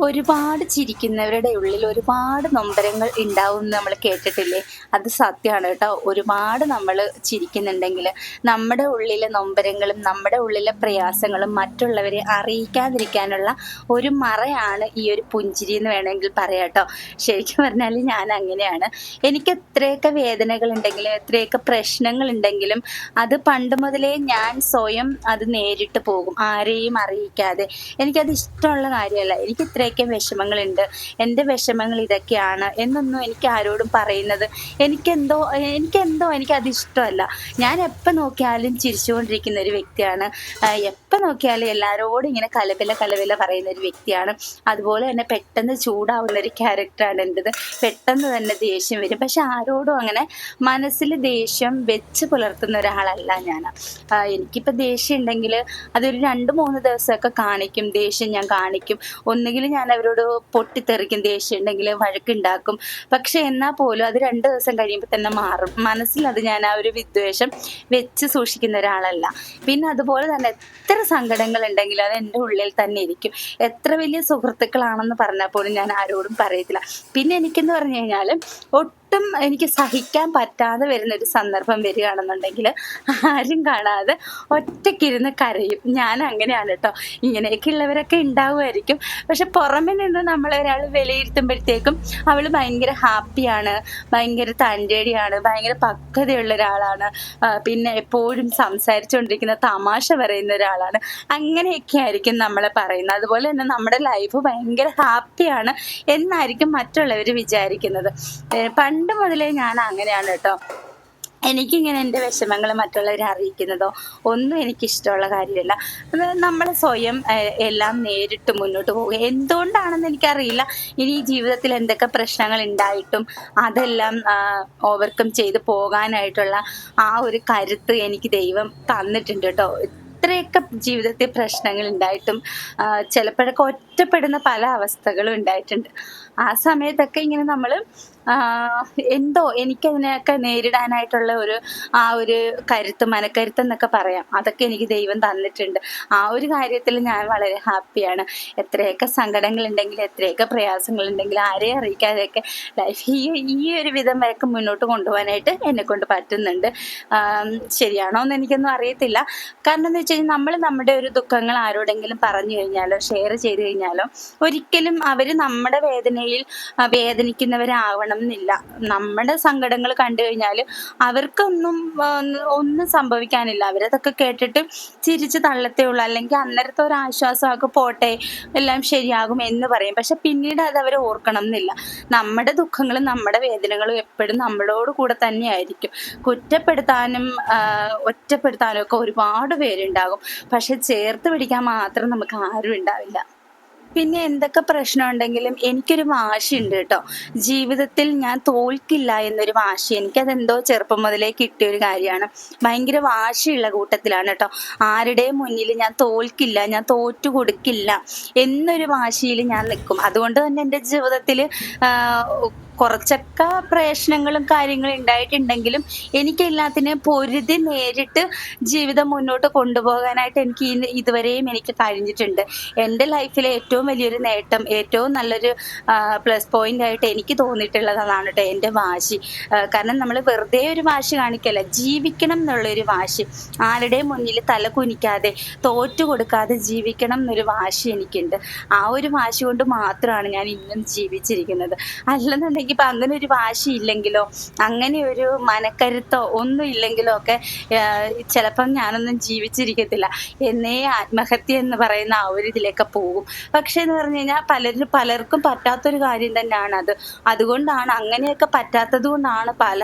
ഒരുപാട് ചിരിക്കുന്നവരുടെ ഉള്ളിൽ ഒരുപാട് നൊമ്പരങ്ങൾ ഉണ്ടാവും എന്ന് നമ്മൾ കേട്ടിട്ടില്ലേ? അത് സത്യമാണ് കേട്ടോ. ഒരുപാട് നമ്മൾ ചിരിക്കുന്നുണ്ടെങ്കിൽ നമ്മുടെ ഉള്ളിലെ നൊമ്പരങ്ങളും നമ്മുടെ ഉള്ളിലെ പ്രയാസങ്ങളും മറ്റുള്ളവരെ അറിയിക്കാതിരിക്കാനുള്ള ഒരു മറയാണ് ഈ ഒരു പുഞ്ചിരി എന്ന് വേണമെങ്കിൽ പറയാം കേട്ടോ. ശരിക്കും പറഞ്ഞാൽ ഞാൻ അങ്ങനെയാണ്. എനിക്ക് എത്രയൊക്കെ വേദനകൾ ഉണ്ടെങ്കിലും എത്രയൊക്കെ പ്രശ്നങ്ങൾ ഉണ്ടെങ്കിലും അത് പണ്ട് മുതലേ ഞാൻ സ്വയം അത് നേരിട്ട് പോകും. ആരെയും അറിയിക്കാതെ. എനിക്കത് ഇഷ്ടമുള്ള കാര്യമല്ല. എനിക്ക് ഇത്രയൊക്കെ വിഷമങ്ങളുണ്ട്. എന്റെ വിഷമങ്ങൾ ഇതൊക്കെയാണ് എന്നൊന്നും എനിക്ക് ആരോടും പറയുന്നത്. എനിക്കെന്തോ എനിക്കെന്തോ എനിക്കത് ഇഷ്ടമല്ല ഞാൻ എപ്പോൾ നോക്കിയാലും ചിരിച്ചുകൊണ്ടിരിക്കുന്ന ഒരു വ്യക്തിയാണ്. എപ്പോൾ നോക്കിയാലും എല്ലാവരോടും ഇങ്ങനെ കലപില കലപില പറയുന്ന ഒരു വ്യക്തിയാണ്. അതുപോലെ തന്നെ പെട്ടെന്ന് ചൂടാവുന്ന ഒരു ക്യാരക്ടറാണ് എന്റെത്. പെട്ടെന്ന് തന്നെ ദേഷ്യം വരും. പക്ഷെ ആരോടും അങ്ങനെ മനസ്സിൽ ദേഷ്യം വെച്ച് പുലർത്തുന്ന ഒരാളല്ല ഞാൻ. എനിക്കിപ്പോൾ ദേഷ്യം ഉണ്ടെങ്കിൽ അതൊരു രണ്ട് മൂന്ന് ദിവസമൊക്കെ കാണിക്കും. ദേഷ്യം ഞാൻ കാണിക്കും. ഒന്നുകിൽ ഞാൻ അവരോട് പൊട്ടിത്തെറിക്കും ദേഷ്യം ഉണ്ടെങ്കിൽ വഴക്കുണ്ടാക്കും. പക്ഷെ എന്നാൽ പോലും അത് രണ്ട് ദിവസം കഴിയുമ്പോൾ തന്നെ മാറും. മനസ്സിൽ അത് ഞാൻ ആ ഒരു വിദ്വേഷം വെച്ച് സൂക്ഷിക്കുന്ന ഒരാളല്ല. പിന്നെ അതുപോലെ തന്നെ എത്ര സങ്കടങ്ങൾ ഉണ്ടെങ്കിലും അത് എന്റെ ഉള്ളിൽ തന്നെ ഇരിക്കും. എത്ര വലിയ സുഹൃത്തുക്കളാണെന്ന് പറഞ്ഞാൽ പോലും ഞാൻ ആരോടും പറയത്തില്ല. പിന്നെ എനിക്കെന്ന് പറഞ്ഞു കഴിഞ്ഞാൽ ഒട്ടും എനിക്ക് സഹിക്കാൻ പറ്റാതെ വരുന്ന ഒരു സന്ദർഭം വരികയാണെന്നുണ്ടെങ്കിൽ ആരും കാണാതെ ഒറ്റയ്ക്കിരുന്ന് കരയും. ഞാൻ അങ്ങനെയാണ് കേട്ടോ ഇങ്ങനെയൊക്കെ ഉള്ളവരൊക്കെ ഉണ്ടാവുമായിരിക്കും. പക്ഷെ പുറമെ നിന്ന് നമ്മൾ ഒരാൾ വിലയിരുത്തുമ്പോഴത്തേക്കും അവൾ ഭയങ്കര ഹാപ്പിയാണ് ഭയങ്കര തന്റെടിയാണ് ഭയങ്കര പക്വതയുള്ള ഒരാളാണ് പിന്നെ എപ്പോഴും സംസാരിച്ചുകൊണ്ടിരിക്കുന്ന തമാശ പറയുന്ന ഒരാളാണ് അങ്ങനെയൊക്കെ ആയിരിക്കും നമ്മളെ പറയുന്നത്. അതുപോലെ തന്നെ നമ്മുടെ ലൈഫ് ഭയങ്കര ഹാപ്പിയാണ് എന്നായിരിക്കും മറ്റുള്ളവർ വിചാരിക്കുന്നത്. ഏ, പണ്ട് മുതലേ ഞാൻ അങ്ങനെയാണ് കേട്ടോ. എനിക്കിങ്ങനെ എന്റെ വിഷമങ്ങൾ മറ്റുള്ളവരെ അറിയിക്കുന്നതോ ഒന്നും എനിക്കിഷ്ടമുള്ള കാര്യമല്ല. അത് നമ്മൾ സ്വയം എല്ലാം നേരിട്ട് മുന്നോട്ട് പോകുക എന്തുകൊണ്ടാണെന്ന് എനിക്കറിയില്ല. ഇനി ജീവിതത്തിൽ എന്തൊക്കെ പ്രശ്നങ്ങൾ ഉണ്ടായിട്ടും അതെല്ലാം ഓവർകം ചെയ്ത് പോകാനായിട്ടുള്ള ആ ഒരു കരുത്ത് എനിക്ക് ദൈവം തന്നിട്ടുണ്ട് കേട്ടോ. ഇത്രയൊക്കെ ജീവിതത്തിൽ പ്രശ്നങ്ങൾ ഉണ്ടായിട്ടും ചിലപ്പോഴൊക്കെ ഒറ്റപ്പെടുന്ന പല അവസ്ഥകളും ഉണ്ടായിട്ടുണ്ട്. ആ സമയത്തൊക്കെ ഇങ്ങനെ നമ്മൾ എന്തോ എനിക്കതിനെയൊക്കെ നേരിടാനായിട്ടുള്ള ഒരു ആ ഒരു കരുത്ത് മനക്കരുത്ത് എന്നൊക്കെ പറയാം. അതൊക്കെ എനിക്ക് ദൈവം തന്നിട്ടുണ്ട്. ആ ഒരു കാര്യത്തിൽ ഞാൻ വളരെ ഹാപ്പിയാണ്. എത്രയൊക്കെ സങ്കടങ്ങളുണ്ടെങ്കിലും എത്രയൊക്കെ പ്രയാസങ്ങളുണ്ടെങ്കിലും ആരെയും അറിയിക്കാതെയൊക്കെ ലൈഫ് ഈ ഈ ഒരു വിധം വരെയൊക്കെ മുന്നോട്ട് കൊണ്ടുപോകാനായിട്ട് എന്നെ കൊണ്ട് പറ്റുന്നുണ്ട് ശരിയാണോ എന്ന് എനിക്കൊന്നും അറിയത്തില്ല. കാരണം എന്ന് വെച്ച് കഴിഞ്ഞാൽ നമ്മൾ നമ്മുടെ ഒരു ദുഃഖങ്ങൾ ആരോടെങ്കിലും പറഞ്ഞു കഴിഞ്ഞാലോ ഷെയർ ചെയ്ത് കഴിഞ്ഞാലോ ഒരിക്കലും അവർ നമ്മുടെ വേദനയിൽ വേദനിക്കുന്നവരാവണം എന്നില്ല നമ്മുടെ സങ്കടങ്ങൾ കണ്ടു കഴിഞ്ഞാൽ അവർക്കൊന്നും ഒന്നും സംഭവിക്കാനില്ല. അവരതൊക്കെ കേട്ടിട്ട് ചിരിച്ച് തള്ളത്തേ ഉള്ളൂ. അല്ലെങ്കിൽ അന്നേരത്തെ ഒരു ആശ്വാസമൊക്കെ പോട്ടെ എല്ലാം ശരിയാകും എന്ന് പറയും. പക്ഷെ പിന്നീട് അത് അവർ ഓർക്കണം എന്നില്ല നമ്മുടെ ദുഃഖങ്ങളും നമ്മുടെ വേദനകളും എപ്പോഴും നമ്മളോട് കൂടെ തന്നെയായിരിക്കും. കുറ്റപ്പെടുത്താനും ഒറ്റപ്പെടുത്താനും ഒക്കെ ഒരുപാട് പേരുണ്ടാകും പക്ഷെ ചേർത്ത് പിടിക്കാൻ മാത്രം നമുക്ക് ആരും ഉണ്ടാവില്ല. പിന്നെ എന്തൊക്കെ പ്രശ്നം ഉണ്ടെങ്കിലും എനിക്കൊരു വാശിയുണ്ട് കേട്ടോ. ജീവിതത്തിൽ ഞാൻ തോൽക്കില്ല എന്നൊരു വാശി. എനിക്കതെന്തോ ചെറുപ്പം മുതലേ കിട്ടിയ ഒരു കാര്യമാണ്. ഭയങ്കര വാശിയുള്ള കൂട്ടത്തിലാണ് കേട്ടോ. ആരുടെയും മുന്നിൽ ഞാൻ തോൽക്കില്ല ഞാൻ തോറ്റു കൊടുക്കില്ല എന്നൊരു വാശിയിൽ ഞാൻ നിൽക്കും. അതുകൊണ്ട് തന്നെ എന്റെ ജീവിതത്തിൽ കുറച്ചൊക്കെ പ്രശ്നങ്ങളും കാര്യങ്ങളും ഉണ്ടായിട്ടുണ്ടെങ്കിലും എനിക്ക് എല്ലാത്തിനെയും പൊരുതി നേരിട്ട് ജീവിതം മുന്നോട്ട് കൊണ്ടുപോകാനായിട്ട് എനിക്ക് ഇതുവരെയും എനിക്ക് കഴിഞ്ഞിട്ടുണ്ട്. എന്റെ ലൈഫിലെ ഏറ്റവും വലിയൊരു നേട്ടം ഏറ്റവും നല്ലൊരു പ്ലസ് പോയിന്റ് ആയിട്ട് എനിക്ക് തോന്നിയിട്ടുള്ളതാണ് കേട്ടോ എന്റെ വാശി. കാരണം നമ്മൾ വെറുതെ ഒരു വാശി കാണിക്കല്ല ജീവിക്കണം എന്നുള്ളൊരു വാശി. ആരുടെയും മുന്നിൽ തല കുനിക്കാതെ തോറ്റു കൊടുക്കാതെ ജീവിക്കണം എന്നൊരു വാശി എനിക്കുണ്ട്. ആ ഒരു വാശി കൊണ്ട് മാത്രമാണ് ഞാൻ ഇന്നും ജീവിച്ചിരിക്കുന്നത്. അല്ലെന്നുണ്ടെങ്കിൽ ഇപ്പം അങ്ങനെ ഒരു വാശി ഇല്ലെങ്കിലോ അങ്ങനെ ഒരു മനക്കരുത്തോ ഒന്നും ഇല്ലെങ്കിലോ ഒക്കെ ചിലപ്പം ഞാനൊന്നും ജീവിച്ചിരിക്കത്തില്ല. എന്നേ ആത്മഹത്യ എന്ന് പറയുന്ന ആ ഒരു ഇതിലേക്ക് പോകും. പക്ഷേ എന്ന് പറഞ്ഞു കഴിഞ്ഞാൽ പലരും പലർക്കും പറ്റാത്തൊരു കാര്യം തന്നെയാണ് അത്. അതുകൊണ്ടാണ് അങ്ങനെയൊക്കെ പറ്റാത്തത് കൊണ്ടാണ് പല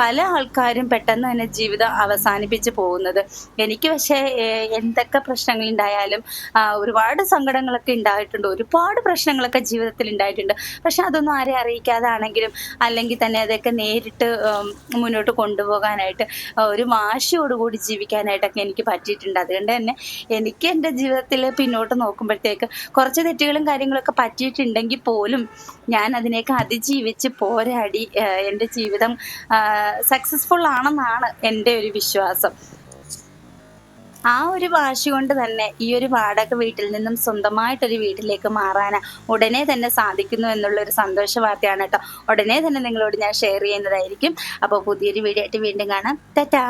പല ആൾക്കാരും പെട്ടെന്ന് തന്നെ ജീവിതം അവസാനിപ്പിച്ച് പോകുന്നത്. എനിക്ക് പക്ഷേ എന്തൊക്കെ പ്രശ്നങ്ങൾ ഉണ്ടായാലും ഒരുപാട് സങ്കടങ്ങളൊക്കെ ഉണ്ടായിട്ടുണ്ട്. ഒരുപാട് പ്രശ്നങ്ങളൊക്കെ ജീവിതത്തിൽ ഉണ്ടായിട്ടുണ്ട്. പക്ഷെ അതൊന്നും ആരെ അറിയിക്കാതാണെങ്കിലും അല്ലെങ്കിൽ തന്നെ അതൊക്കെ നേരിട്ട് മുന്നോട്ട് കൊണ്ടുപോകാനായിട്ട് ഒരു വാശിയോടുകൂടി ജീവിക്കാനായിട്ടൊക്കെ എനിക്ക് പറ്റിയിട്ടുണ്ട്. അതുകൊണ്ട് തന്നെ എനിക്ക് എന്റെ ജീവിതത്തിൽ പിന്നോട്ട് നോക്കുമ്പോഴത്തേക്ക് കുറച്ച് തെറ്റുകളും കാര്യങ്ങളൊക്കെ പറ്റിയിട്ടുണ്ടെങ്കിൽ പോലും ഞാൻ അതിനെയൊക്കെ അതിജീവിച്ച് പോരാടി എന്റെ ജീവിതം സക്സസ്ഫുൾ ആണെന്നാണ് എന്റെ ഒരു വിശ്വാസം. ആ ഒരു വാശി കൊണ്ട് തന്നെ ഈ ഒരു വാടക വീട്ടിൽ നിന്നും സ്വന്തമായിട്ടൊരു വീട്ടിലേക്ക് മാറാൻ ഉടനെ തന്നെ സാധിക്കുന്നു എന്നുള്ള ഒരു സന്തോഷ വാർത്തയാണ് കേട്ടോ. ഉടനെ തന്നെ നിങ്ങളോട് ഞാൻ ഷെയർ ചെയ്യുന്നതായിരിക്കും. അപ്പോൾ പുതിയൊരു വീഡിയോ ആയിട്ട് വീണ്ടും കാണാം. ടാറ്റാ.